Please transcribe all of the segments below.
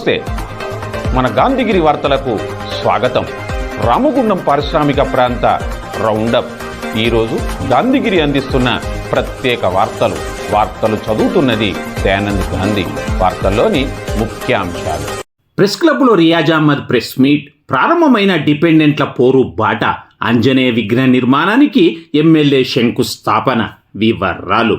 నమస్తే. మన గాంధీగిరి వార్తలకు స్వాగతం. రామగుండం పారిశ్రామిక ప్రాంత రౌండప్. ఈరోజు గాంధీగిరి అందిస్తున్న ప్రత్యేక వార్తలు. వార్తలు చదువుతున్నది దయానంద్ గాంధీ. వార్తల్లోని ముఖ్యాంశాలు. ప్రెస్ క్లబ్లో రియాజ్ అహ్మద్ ప్రెస్ మీట్. ప్రారంభమైన డిపెండెంట్ల పోరు బాట. అంజనేయ విగ్రహ నిర్మాణానికి ఎమ్మెల్యే శంకుస్థాపన. వివరాలు.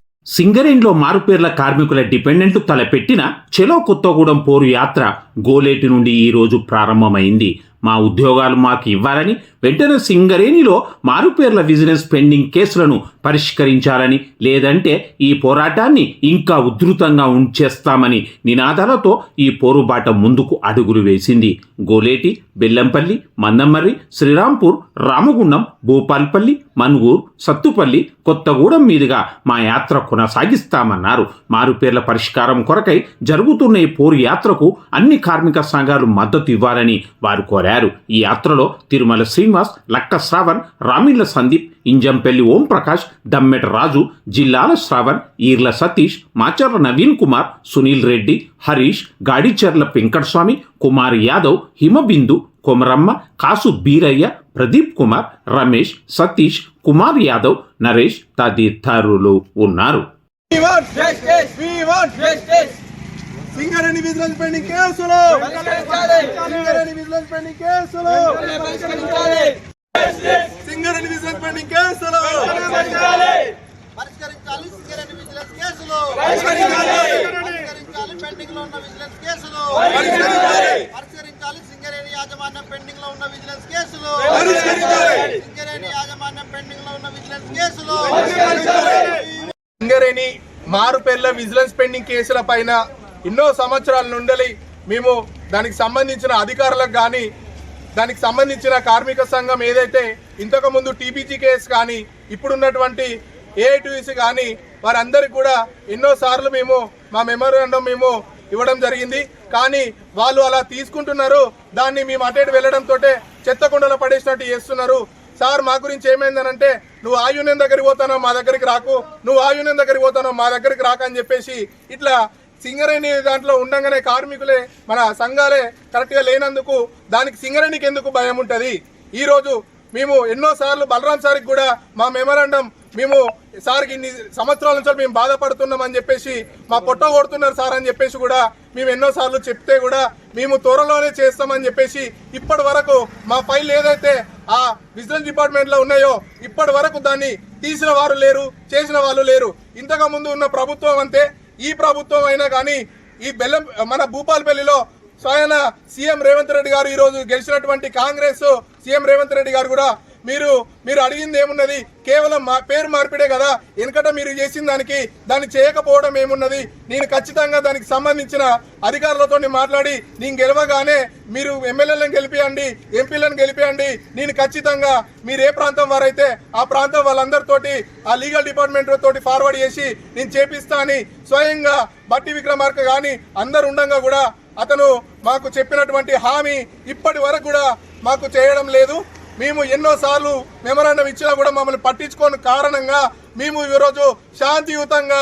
సింగరేణిలో మారుపేర్ల కార్మికుల డిపెండెంట్ తలపెట్టిన చెలో కొత్తగూడెం పోరు యాత్ర గోలేటి నుండి ఈ రోజు ప్రారంభమైంది. మా ఉద్యోగాలు మాకు ఇవ్వాలని వెంటనే సింగరేణిలో మారుపేర్ల బిజినెస్ పెండింగ్ కేసులను పరిష్కరించాలని లేదంటే ఈ పోరాటాన్ని ఇంకా ఉధృతంగా ఉంచేస్తామని నినాదాలతో ఈ పోరుబాట ముందుకు అడుగులు వేసింది. గోలేటి బెల్లంపల్లి మందమర్రి శ్రీరాంపూర్ రామగుండం భూపాల్పల్లి మన్గూర్ సత్తుపల్లి కొత్తగూడెం మీదుగా మా యాత్ర కొనసాగిస్తామన్నారు. మారుపేర్ల పరిష్కారం కొరకై జరుగుతున్న ఈ పోరు యాత్రకు అన్ని కార్మిక సంఘాలు మద్దతు ఇవ్వాలని వారు కోరారు. ఈ యాత్రలో తిరుమల శ్రీనివాస్ లక్క శ్రావణ్ రామిళ్ళ సందీప్ ఇంజంపల్లి ఓంప్రకాష్ దమ్మెట రాజు జిల్లాల శ్రావణ్ ఈర్ల సతీష్ మాచర్ల నవీన్ కుమార్ సునీల్ రెడ్డి హరీష్ గాడిచెర్ల వెంకటస్వామి కుమార్ యాదవ్ హిమబిందు కొమరమ్మ కాసు బీరయ్య ప్రదీప్ కుమార్ రమేష్ సతీష్ కుమార్ యాదవ్ నరేష్ తదితరులు ఉన్నారు సింగరేణి విజిలెన్స్ పెండింగ్ కేసులు సింగరేణి విజిలెన్స్ పెండింగ్ కేసులు సింగరేణి విజిలెన్స్ పెండింగ్ కేసులు పరిష్కరించాలి సింగరేణి విజిలెన్స్ కేసులు పరిష్కరించాలి. పెండింగ్లో ఉన్న విజిలెన్స్ కేసులు పరిష్కరించాలి. సింగరేణి యాజమాన్యం పెండింగ్లో ఉన్న విజిలెన్స్ కేసులు సింగరేణి యాజమాన్యం పెండింగ్లో ఉన్న విజిలెన్స్ కేసులు సింగరేణి మారుపేర్ల విజిలెన్స్ పెండింగ్ కేసుల పైన ఎన్నో సంవత్సరాల నుండి మేము దానికి సంబంధించిన అధికారులకు కానీ దానికి సంబంధించిన కార్మిక సంఘం ఏదైతే ఇంతకు ముందు టీపీజీ కేసు కానీ ఇప్పుడున్నటువంటి ఏఐటీసీ కానీ వారందరికీ కూడా ఎన్నో సార్లు మేము మా మెమోరాండం మేము ఇవ్వడం జరిగింది. కానీ వాళ్ళు అలా తీసుకుంటున్నారు. దాన్ని మేము అటేటు వెళ్ళడంతో చెత్త కుండలో పడేసినట్టు చేస్తున్నారు. సార్ మా గురించి ఏమైందనంటే నువ్వు ఆ యూనియన్ దగ్గరికి పోతానో మా దగ్గరికి రాకు. నువ్వు ఆ యూనియన్ దగ్గరికి పోతానో మా దగ్గరికి రాక అని చెప్పేసి ఇట్లా సింగరేణి దాంట్లో ఉండంగానే కార్మికులే మన సంఘాలే కరెక్ట్గా లేనందుకు దానికి సింగరేణికి ఎందుకు భయం ఉంటుంది? ఈరోజు మేము ఎన్నో సార్లు బలరాం సార్కి కూడా మా మెమరాండం మేము సార్కి ఇన్ని సంవత్సరాల నుంచి మేము బాధపడుతున్నాం అని చెప్పేసి మా పొట్ట కొడుతున్నారు సార్ అని చెప్పేసి కూడా మేము ఎన్నో సార్లు చెప్తే కూడా మేము త్వరలోనే చేస్తామని చెప్పేసి ఇప్పటి వరకు మా ఫైల్ ఏదైతే ఆ విజిలెన్స్ డిపార్ట్మెంట్లో ఉన్నాయో ఇప్పటి వరకు దాన్ని తీసిన వారు లేరు చేసిన వాళ్ళు లేరు. ఇంతకు ముందు ఉన్న ప్రభుత్వం అంతే ఈ ప్రభుత్వం అయినా కానీ ఈ బెల్లం మన భూపాలపల్లిలో స్వయన సీఎం రేవంత్ రెడ్డి గారు ఈరోజు గెలిచినటువంటి కాంగ్రెస్ సీఎం రేవంత్ రెడ్డి గారు కూడా మీరు మీరు అడిగింది ఏమున్నది? కేవలం మా పేరు మార్పిడే కదా? వెనుకట మీరు చేసిన దానికి దాన్ని చేయకపోవడం ఏమున్నది? నేను ఖచ్చితంగా దానికి సంబంధించిన అధికారులతో మాట్లాడి నేను గెలవగానే మీరు ఎమ్మెల్యేలను గెలిపియండి ఎంపీలను గెలిపియండి. నేను ఖచ్చితంగా మీరు ఏ ప్రాంతం వారైతే ఆ ప్రాంతం వాళ్ళందరితోటి ఆ లీగల్ డిపార్ట్మెంట్ తోటి ఫార్వర్డ్ చేసి నేను చేపిస్తా అని స్వయంగా బట్టి విక్రమార్క కానీ అందరు ఉండగా కూడా అతను మాకు చెప్పినటువంటి హామీ ఇప్పటి వరకు కూడా మాకు చేయడం లేదు. మేము ఎన్నోసార్లు మెమరాండం ఇచ్చినా కూడా మమ్మల్ని పట్టించుకోని కారణంగా మేము ఈరోజు శాంతియుతంగా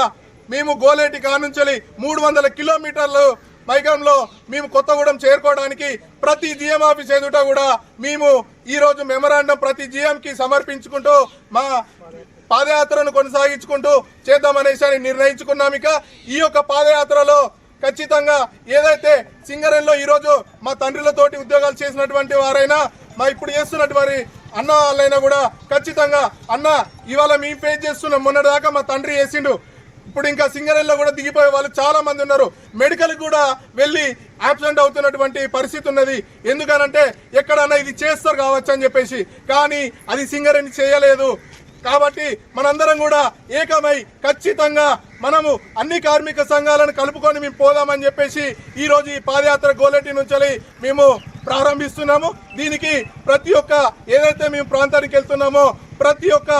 మేము గోలేటి కానుంచి మూడు వందల కిలోమీటర్లు మైగంలో మేము కొత్తగూడెం చేరుకోవడానికి ప్రతి జిఎం ఆఫీస్ ఎదుట కూడా మేము ఈరోజు మెమరాండం ప్రతి జిఎంకి సమర్పించుకుంటూ మా పాదయాత్రను కొనసాగించుకుంటూ చేద్దామనేసి అని నిర్ణయించుకున్నాం ఇక. ఈ యొక్క పాదయాత్రలో ఖచ్చితంగా ఏదైతే సింగరేణిలో ఈరోజు మా తండ్రులతోటి ఉద్యోగాలు చేసినటువంటి వారైనా మా ఇప్పుడు చేస్తున్నటువంటి అన్న వాళ్ళైనా కూడా ఖచ్చితంగా అన్న ఇవాళ మేము ఫేస్ చేస్తున్నాం మొన్నటిదాకా మా తండ్రి వేసిండు ఇప్పుడు ఇంకా సింగరేణిలో కూడా దిగిపోయే వాళ్ళు చాలా మంది ఉన్నారు. మెడికల్ కూడా వెళ్ళి యాబ్సెంట్ అవుతున్నటువంటి పరిస్థితి ఉన్నది. ఎందుకనంటే ఎక్కడన్నా ఇది చేస్తారు కావచ్చు అని చెప్పేసి. కానీ అది సింగరేణి చేయలేదు. కాబట్టి మనందరం కూడా ఏకమై ఖచ్చితంగా మనము అన్ని కార్మిక సంఘాలను కలుపుకొని మేము పోదామని చెప్పేసి ఈ రోజు ఈ పాదయాత్ర గోలెట్టి నుంచి మేము ప్రారంభిస్తున్నాము. దీనికి ప్రతి ఒక్క ఏదైతే మేము ప్రాంతానికి వెళ్తున్నామో ప్రతి ఒక్క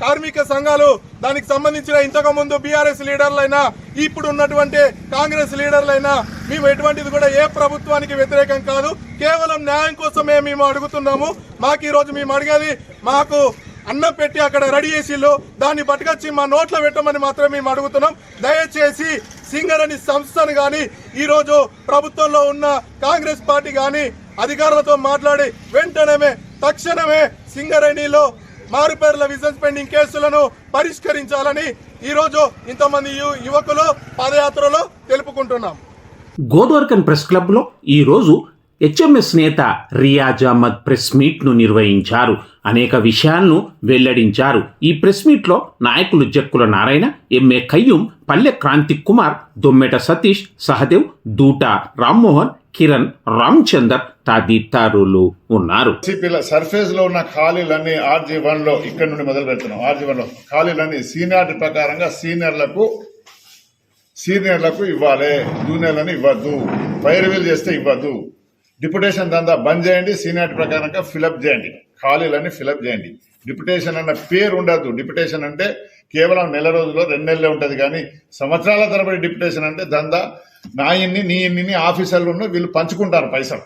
కార్మిక సంఘాలు దానికి సంబంధించిన ఇంతకు ముందు బీఆర్ఎస్ లీడర్లైనా ఇప్పుడు ఉన్నటువంటి కాంగ్రెస్ లీడర్లైనా మేము ఎటువంటిది కూడా ఏ ప్రభుత్వానికి వ్యతిరేకం కాదు. కేవలం న్యాయం కోసమే మేము అడుగుతున్నాము. మాకు ఈరోజు మేము అడిగేది మాకు అన్నం పెట్టి అక్కడ రెడీ చేసిళ్ళు. దాన్ని పట్టుకొచ్చి మా నోట్లో పెట్టమని మాత్రమే మేము అడుగుతున్నాం. దయచేసి సింగరేణి సంస్థను కానీ ఈరోజు ప్రభుత్వంలో ఉన్న కాంగ్రెస్ పార్టీ కానీ అధికారులతో మాట్లాడి వెంటనే తక్షణమే సింగరేణిలో మారుపేర్ల విజన్ పెండింగ్ కేసులను పరిష్కరించాలని ఈరోజు ఇంతమంది యువకులు పాదయాత్రలో తెలుపుకుంటున్నాం. గోదవర్కన్ ప్రెస్ క్లబ్లో ఈరోజు హెచ్ఎంఎస్ నేత రియాజ్ అహ్మద్ ప్రెస్ మీట్ను నిర్వహించారు. అనేక విషయాలను వెల్లడించారు. ఈ ప్రెస్ మీట్లో నాయకులు జక్కుల నారాయణ ఎంఏ కయ్యూం పల్లె క్రాంతి కుమార్ దొమ్మెట సతీష్ సహదేవ్ దూట రామ్మోహన్ కిరణ్ రామచందర్ తదితరులు ఉన్నారు. సర్ఫేస్లో ఉన్న ఖాళీలన్నీ ఆర్జీ వన్లో ఇక్కడ నుండి మొదలు పెడుతున్నాం. ఆర్జీ వన్లో ఖాళీలన్నీ సీనియారిటీ ప్రకారంగా సీనియర్లకు సీనియర్లకు ఇవ్వాలి. జూనియర్లని ఇవ్వద్దు. పైరువీలు చేస్తే ఇవ్వద్దు. డిప్యుటేషన్ దందా బంద్ చేయండి. సీనియారిటీ ప్రకారంగా ఫిలప్ చేయండి. ఖాళీలన్నీ ఫిలప్ చేయండి. డిప్యుటేషన్ అన్న పేరు ఉండదు. డిప్యుటేషన్ అంటే కేవలం నెల రోజుల్లో రెండు నెలలే ఉంటుంది కానీ సంవత్సరాల తరబడి డిప్యుటేషన్ అంటే దందా నా ఇన్ని నీ ఇన్ని ఆఫీసర్లు ఉన్న వీళ్ళు పంచుకుంటారు పైసలు.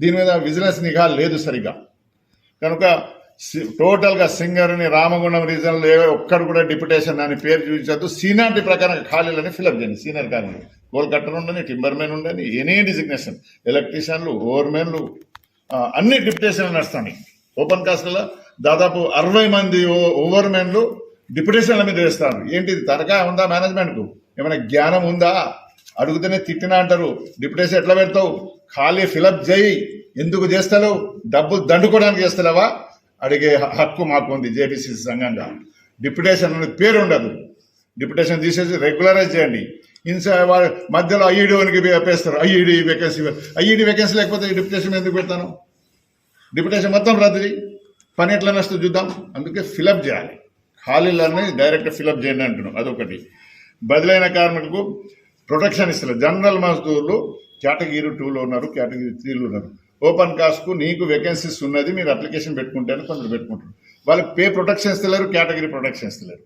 దీని మీద విజిలెన్స్ నిఘా లేదు సరిగా. కనుక సి- టోటల్గా సింగర్ని రామగుండం రీజన్లో ఏ ఒక్కరు కూడా డిప్యుటేషన్ అని పేరు చూపించద్దు. సీనియారిటీ ప్రకారం ఖాళీలని ఫిలప్ చేయండి. సీనియర్ కార్మికులు గోల్ కట్టర్ ఉండని టింబర్మెన్ ఉండని ఎనీ డిజిగ్నేషన్ ఎలక్ట్రీషియన్లు ఓవర్మెన్లు అన్ని డిప్యుటేషన్లు నడుస్తాయి. ఓపెన్ కాస్ట్లో దాదాపు అరవై మంది ఓ- ఓవర్మెన్లు డిప్యుటేషన్ల మీద వేస్తారు. ఏంటి ఇది తనఖా ఉందా మేనేజ్మెంట్కు? ఏమైనా జ్ఞానం ఉందా? అడుగుతూనే తిట్టినా అంటారు. డిప్యుటేషన్ ఎట్లా పెడతావు? ఖాళీ ఫిలప్ చేయి. ఎందుకు చేస్తలేవు? డబ్బులు దండుకోవడానికి చేస్తలేవా? అడిగే హక్కు మాకు ఉంది జేపీసీసీ సంఘంగా. డిప్యుటేషన్ అనేది పేరు ఉండదు. డిప్యుటేషన్ తీసేసి రెగ్యులరైజ్ చేయండి. ఇన్సా మధ్యలో ఐఈడీకి వేపేస్తారు ఐఈడీ వేకెన్సీ ఐఈడీ వేకెన్సీ లేకపోతే డిప్యుటేషన్ ఎందుకు పెడతాను? డిప్యుటేషన్ మొత్తం రద్దు చేయి పని ఎట్లా నష్టం చూద్దాం. అందుకే ఫిలప్ చేయాలి. ఖాళీలన్నీ డైరెక్ట్ ఫిలప్ చేయండి అంటున్నాం. అదొకటి. బదిలైన కార్మికులకు ప్రొటెక్షన్ ఇస్తున్నారు. జనరల్ మజ్దూర్లు కేటగిరీ టూలో ఉన్నారు కేటగిరీ త్రీలో ఉన్నారు. ఓపెన్ కాస్ట్కు నీకు వేకెన్సీస్ ఉన్నది మీరు అప్లికేషన్ పెట్టుకుంటేనే కొందరు పెట్టుకుంటారు వాళ్ళకి పే ప్రొటెక్షన్ ఇస్తలేరు కేటగిరీ ప్రొటెక్షన్ ఇస్తలేరు.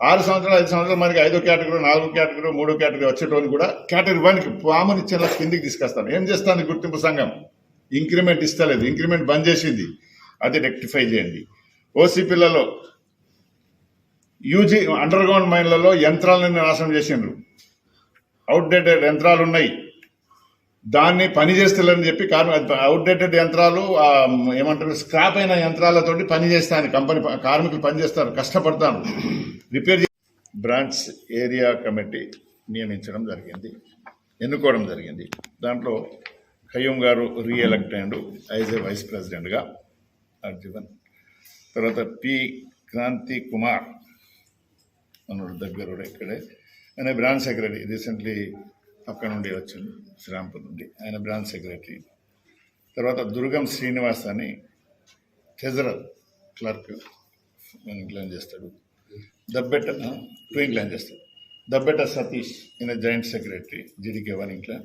ఆరు సంవత్సరాలు ఐదు సంవత్సరాలు మనకి ఐదో కేటగిరీ నాలుగో కేటగిరీ మూడో కేటగిరీ వచ్చేటోని కూడా కేటగిరీ వన్కి పాముని ఇచ్చేలా కిందికి తీసుకొస్తాను ఏం చేస్తాను గుర్తింపు సంఘం? ఇంక్రిమెంట్ ఇస్తలేదు ఇంక్రిమెంట్ బంద్ చేసింది. అది రెక్టిఫై చేయండి. ఓసీపీలలో యూజీ అండర్ గ్రౌండ్ మైన్లలో యంత్రాలను నాశనం చేసిండ్రు. అవుట్డేటెడ్ యంత్రాలు ఉన్నాయి. దాన్ని పని చేస్తలేదని చెప్పి కార్మిక అవుట్డేటెడ్ యంత్రాలు ఏమంటారు స్క్రాప్ అయిన యంత్రాలతోటి పని చేస్తాను కంపెనీ కార్మికులు పనిచేస్తారు కష్టపడతాను రిపేర్ బ్రాంచ్ ఏరియా కమిటీ నియమించడం జరిగింది ఎన్నుకోవడం జరిగింది. దాంట్లో ఖయ్యూం గారు రీఎలెక్ట్ అయ్యాడు యాజ్ ఏ వైస్ ప్రెసిడెంట్గా అర్జువన్ తర్వాత పి. క్రాంతి కుమార్. మనోడు దగ్గర ఇక్కడే. ఆయన బ్రాంచ్ సెక్రటరీ రీసెంట్లీ అక్కడ నుండి వచ్చింది శ్రీరాంపూర్ నుండి. ఆయన బ్రాంచ్ సెక్రటరీ. తర్వాత దుర్గం శ్రీనివాస్ అని ట్రెజరర్ క్లర్క్ క్లైన్ చేస్తాడు. దబ్బెట్ట టూ క్లైన్ చేస్తాడు. దబ్బెట్ట సతీష్ ఈయన joint secretary GDK one incline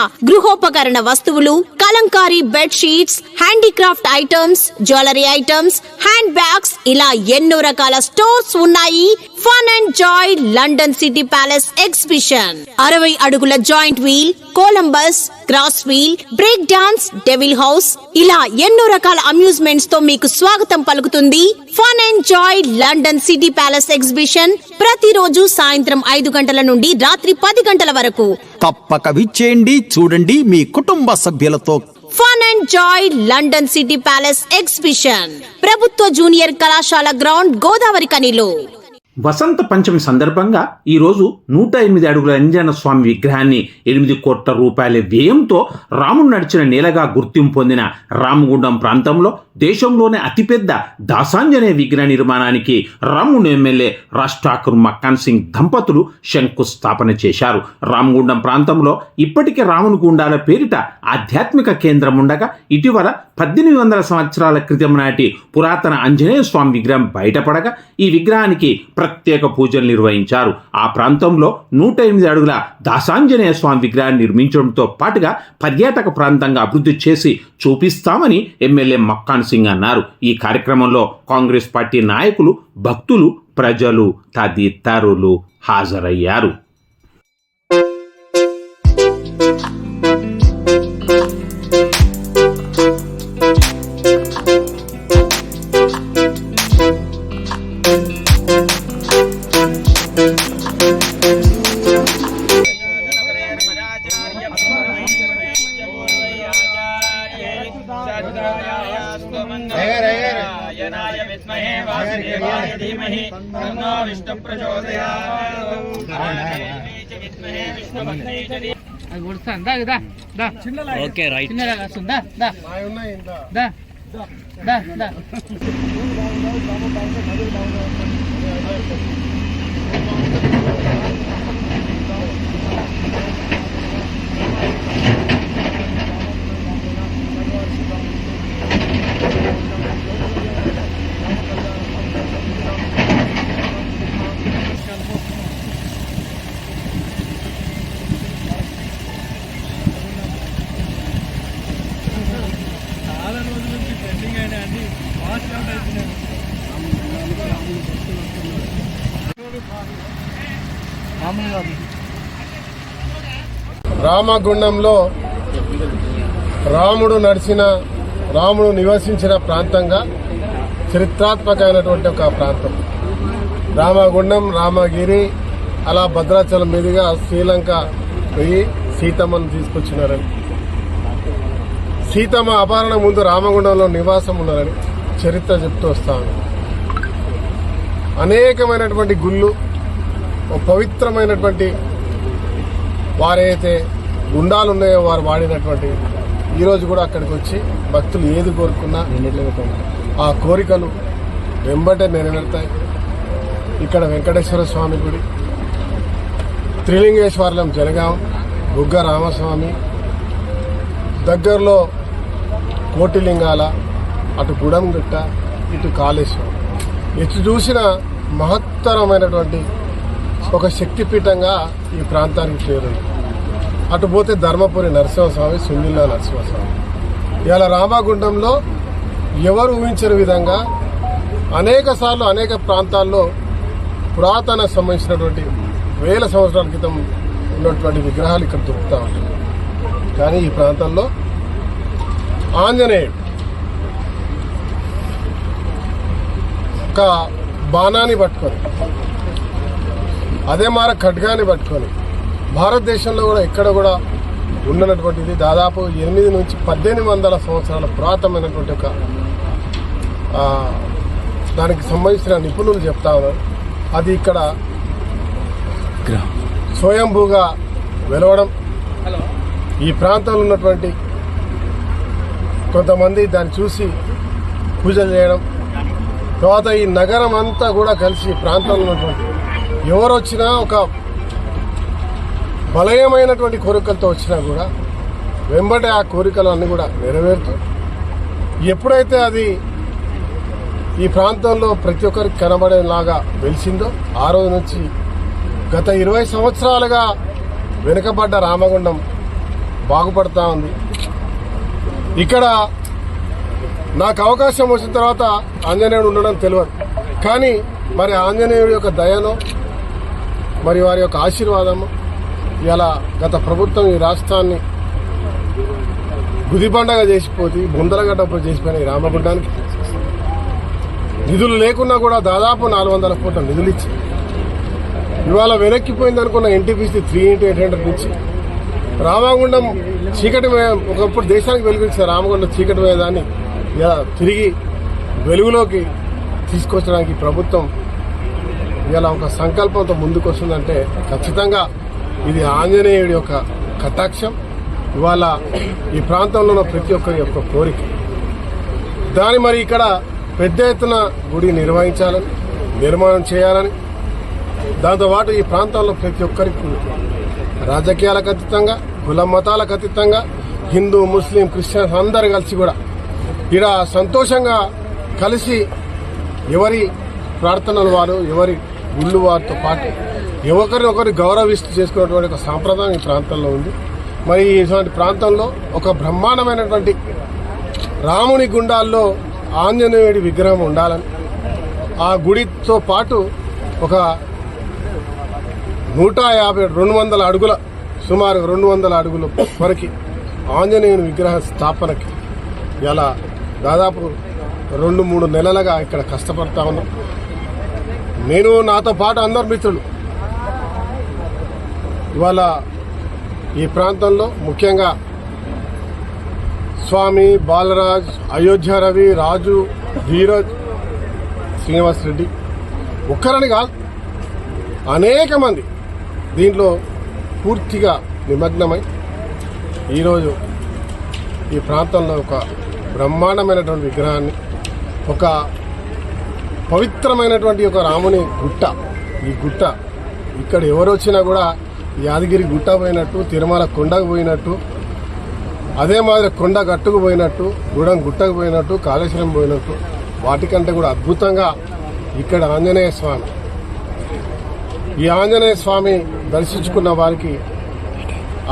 గృహోపకరణ వస్తువులు kalamkari bed sheets handicraft items jewellery items hand bags ఇలా ఎన్నో రకాల స్టోర్స్ ఉన్నాయి. Fun and joy London city palace exhibition. అరవై అడుగుల giant wheel Columbus cross wheel break dance devil house ఇలా ఎన్నో రకాల అమ్యూజ్మెంట్స్తో మీకు స్వాగతం పలుకుతుంది. Fun and joy London city palace exhibition ప్రతిరోజు సాయంత్రం ఐదు గంటల నుండి రాత్రి పది గంటల వరకు. తప్పక విచ్చేయండి చూడండి మీ కుటుంబ సభ్యులతో fun and joy London city palace exhibition ప్రభుత్వ జూనియర్ కళాశాల గ్రౌండ్ గోదావరి కనిలో. వసంత పంచమి సందర్భంగా ఈరోజు నూట ఎనిమిది అడుగుల అంజన స్వామి విగ్రహాన్ని ఎనిమిది కోట్ల రూపాయల వ్యయంతో రాముడు నడిచిన నేలగా గుర్తింపు పొందిన రామగుండం ప్రాంతంలో దేశంలోనే అతిపెద్ద దాసాంజనేయ విగ్రహ నిర్మాణానికి రాముడు ఎమ్మెల్యే రాజ్ మక్కాన్ సింగ్ దంపతులు శంకుస్థాపన చేశారు. రామగుండం ప్రాంతంలో ఇప్పటికే రాముని గుండాల పేరిట ఆధ్యాత్మిక కేంద్రం ఉండగా ఇటీవల పద్దెనిమిది వందల సంవత్సరాల క్రితం నాటి పురాతన ఆంజనేయ స్వామి విగ్రహం బయటపడగా ఈ విగ్రహానికి ప్రత్యేక పూజలు నిర్వహించారు. ఆ ప్రాంతంలో నూట ఎనిమిది అడుగుల దాసాంజనేయ స్వామి విగ్రహాన్ని నిర్మించడంతో పాటుగా పర్యాటక ప్రాంతంగా అభివృద్ధి చేసి చూపిస్తామని ఎమ్మెల్యే మక్కాన్ సింగ్ అన్నారు. ఈ కార్యక్రమంలో కాంగ్రెస్ పార్టీ నాయకులు భక్తులు ప్రజలు తదితరులు హాజరయ్యారు. ప్రచోదయాత్ విద్మహే విష్ణుభక్తే చ అది కొడుస్తాను దా దా దా ఓకే రైట్ చిన్నగా వస్తుంది దా దా దా దా దా రామగుండంలో రాముడు నడిచిన రాముడు నివసించిన ప్రాంతంగా చరిత్రాత్మకమైనటువంటి ఒక ప్రాంతం. రామగుండం రామగిరి అలా భద్రాచలం మీదుగా శ్రీలంక పోయి సీతమ్మను తీసుకొచ్చినారని. సీతమ్మ అపహరణ ముందు రామగుండంలో నివాసం ఉన్నారని చరిత్ర చెప్తూ వస్తాను అనేకమైనటువంటి గుళ్ళు పవిత్రమైనటువంటి వారైతే గుండాలు ఉన్నాయో వారు వాడినటువంటి ఈరోజు కూడా అక్కడికి వచ్చి భక్తులు ఏది కోరుకున్నా ఆ కోరికలు వెంబటే నెరవేరుతాయి. ఇక్కడ వెంకటేశ్వర స్వామి గుడి త్రిలింగేశ్వరం జనగాం బుగ్గ రామస్వామి దగ్గరలో కోటిలింగాల అటు గుడంగిట్ట ఇటు కాళేశ్వరం. ఎటు చూసిన మహత్తరమైనటువంటి ఒక శక్తిపీఠంగా ఈ ప్రాంతానికి చేరుంది. అటు పోతే ధర్మపురి నరసింహస్వామి సుందిల్ల నరసింహస్వామి. ఇవాళ రామగుండంలో ఎవరు ఊహించని విధంగా అనేక సార్లు అనేక ప్రాంతాల్లో పురాతన సంబంధించినటువంటి వేల సంవత్సరాల క్రితం ఉన్నటువంటి విగ్రహాలు ఇక్కడ దొరుకుతూ ఉంటాయి కానీ ఈ ప్రాంతంలో ఆంజనేయుడు ఒక బాణాన్ని పట్టుకొని అదే మార ఖడ్గాని పట్టుకొని భారతదేశంలో కూడా ఎక్కడ కూడా ఉండనటువంటిది దాదాపు ఎనిమిది నుంచి పద్దెనిమిది వందల సంవత్సరాల పురాతనమైనటువంటి ఒక దానికి సంబంధించిన నిపుణులు చెప్తా ఉన్నారు. అది ఇక్కడ స్వయంభూగా వెలవడం. ఈ ప్రాంతంలో ఉన్నటువంటి కొంతమంది దాన్ని చూసి పూజలు చేయడం. తర్వాత ఈ నగరం అంతా కూడా కలిసి ఈ ప్రాంతంలో ఉన్నటువంటి ఎవరు వచ్చినా ఒక బలయమైనటువంటి కోరికలతో వచ్చినా కూడా వెంబడే ఆ కోరికలు అన్నీ కూడా నెరవేరుతూ ఎప్పుడైతే అది ఈ ప్రాంతంలో ప్రతి ఒక్కరికి కనబడేలాగా వెలిసిందో ఆ రోజు నుంచి గత ఇరవై సంవత్సరాలుగా వెనుకబడ్డ రామగుండం బాగుపడతా ఉంది. ఇక్కడ నాకు అవకాశం వచ్చిన తర్వాత ఆంజనేయుడు ఉండడం తెలియదు. కానీ మరి ఆంజనేయుడి యొక్క దయను మరి వారి యొక్క ఆశీర్వాదము ఇలా గత ప్రభుత్వం ఈ రాష్ట్రాన్ని గుదిబండగా చేసిపోతే బుందరగడ్డ చేసిపోయిన ఈ రామగుండానికి. నిధులు లేకున్నా కూడా దాదాపు నాలుగు వందల కోట్ల నిధులు ఇచ్చి ఇవాళ వెనక్కిపోయింది అనుకున్న NTPC three into eight hundred నుంచి. రామగుండం చీకటి ఒకప్పుడు దేశానికి వెలుగునిచ్చిన రామగుండం చీకటి వేదాన్ని ఇలా తిరిగి వెలుగులోకి తీసుకొచ్చడానికి ప్రభుత్వం ఇలా ఒక సంకల్పంతో ముందుకు వస్తుందంటే ఖచ్చితంగా ఇది ఆంజనేయుడి యొక్క కటాక్షం. ఇవాళ ఈ ప్రాంతంలో ఉన్న ప్రతి ఒక్కరి యొక్క కోరిక. దాని మరి ఇక్కడ పెద్ద ఎత్తున గుడి నిర్వహించాలని నిర్మాణం చేయాలని దాంతోపాటు ఈ ప్రాంతంలో ప్రతి ఒక్కరికి రాజకీయాలకు అతీతంగా కుల మతాలకు అతీతంగా హిందూ ముస్లిం క్రిస్టియన్స్ అందరు కలిసి కూడా ఇక్కడ సంతోషంగా కలిసి ఎవరి ప్రార్థనలు వారు ఎవరి గుళ్ళు వారితో పాటు ఒకరిని గౌరవిస్తూ చేసుకున్నటువంటి ఒక సాంప్రదాయం ఈ ప్రాంతంలో ఉంది. మరి ఇటువంటి ప్రాంతంలో ఒక బ్రహ్మాండమైనటువంటి రాముని గుండాల్లో ఆంజనేయుడి విగ్రహం ఉండాలని ఆ గుడితో పాటు ఒక నూట యాభై రెండు వందల అడుగుల సుమారు రెండు వందల అడుగుల వరకు ఆంజనేయుని విగ్రహ స్థాపనకి ఇలా దాదాపు రెండు మూడు నెలలుగా ఇక్కడ కష్టపడతా ఉన్నాం. నేను నాతో పాటు అందరు మిత్రులు ఇవాళ ఈ ప్రాంతంలో ముఖ్యంగా స్వామి బాలరాజ్ అయోధ్య రవి రాజు ధీరజ్ శ్రీనివాస్ రెడ్డి ఒక్కరని కాదు అనేక మంది దీంట్లో పూర్తిగా నిమగ్నమై ఈరోజు ఈ ప్రాంతంలో ఒక బ్రహ్మాండమైనటువంటి విగ్రహాన్ని ఒక పవిత్రమైనటువంటి ఒక రాముని గుట్ట ఈ గుట్ట ఇక్కడ ఎవరు వచ్చినా కూడా యాదగిరి గుట్ట పోయినట్టు తిరుమల కొండకు పోయినట్టు అదే మాదిరి కొండ గట్టుకు పోయినట్టు గూడెం గుట్టకు పోయినట్టు కాళేశ్వరం పోయినట్టు వాటికంటే కూడా అద్భుతంగా ఇక్కడ ఆంజనేయ స్వామి. ఈ ఆంజనేయ స్వామి దర్శించుకున్న వారికి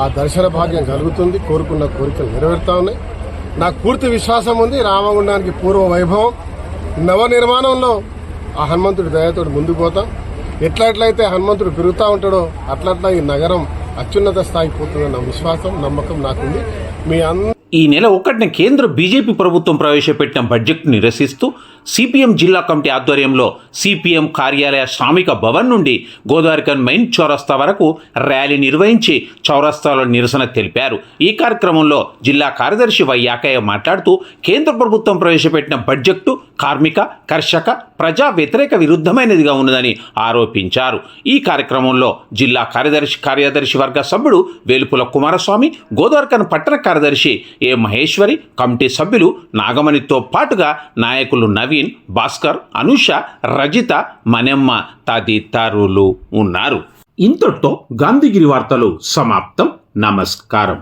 ఆ దర్శన భాగ్యం కలుగుతుంది. కోరుకున్న కోరికలు నెరవేరుతా ఉన్నాయి. నాకు పూర్తి విశ్వాసం ఉంది. రామగుండానికి పూర్వ వైభవం. నవ నిర్మాణంలో ఆ హనుమంతుడి దయతోటి ముందుకు పోతాం. ఎట్లాట్లయితే హనుమంతుడు పెరుగుతూ ఉంటాడో అట్లట్లా ఈ నగరం అత్యున్నత స్థాయికి పోతుందన్న విశ్వాసం నమ్మకం నాకుంది. మీ అందరూ ఈ నెల ఒకటిన కేంద్ర బీజేపీ ప్రభుత్వం ప్రవేశపెట్టిన బడ్జెట్ నిరసిస్తూ సిపిఎం జిల్లా కమిటీ ఆధ్వర్యంలో సిపిఎం కార్యాలయ శ్రామిక భవన్ నుండి గోదావరికన్ మెయిన్ చౌరస్తా వరకు ర్యాలీ నిర్వహించి చౌరస్తాలో నిరసన తెలిపారు. ఈ కార్యక్రమంలో జిల్లా కార్యదర్శి వై యాకయ్య మాట్లాడుతూ కేంద్ర ప్రభుత్వం ప్రవేశపెట్టిన బడ్జెట్టు కార్మిక కర్షక ప్రజా వ్యతిరేక విరుద్ధమైనదిగా ఉన్నదని ఆరోపించారు. ఈ కార్యక్రమంలో జిల్లా కార్యదర్శి కార్యదర్శి వర్గ సభ్యుడు వేలుపుల కుమారస్వామి గోదావరికన్ పట్టణ కార్యదర్శి ఏ మహేశ్వరి కమిటీ సభ్యులు నాగమణితో పాటుగా నాయకులు నవీన్ భాస్కర్ అనుష రజిత మనెమ్మ తదితరులు ఉన్నారు. ఇంతటితో గాంధీగిరి వార్తలు సమాప్తం. నమస్కారం.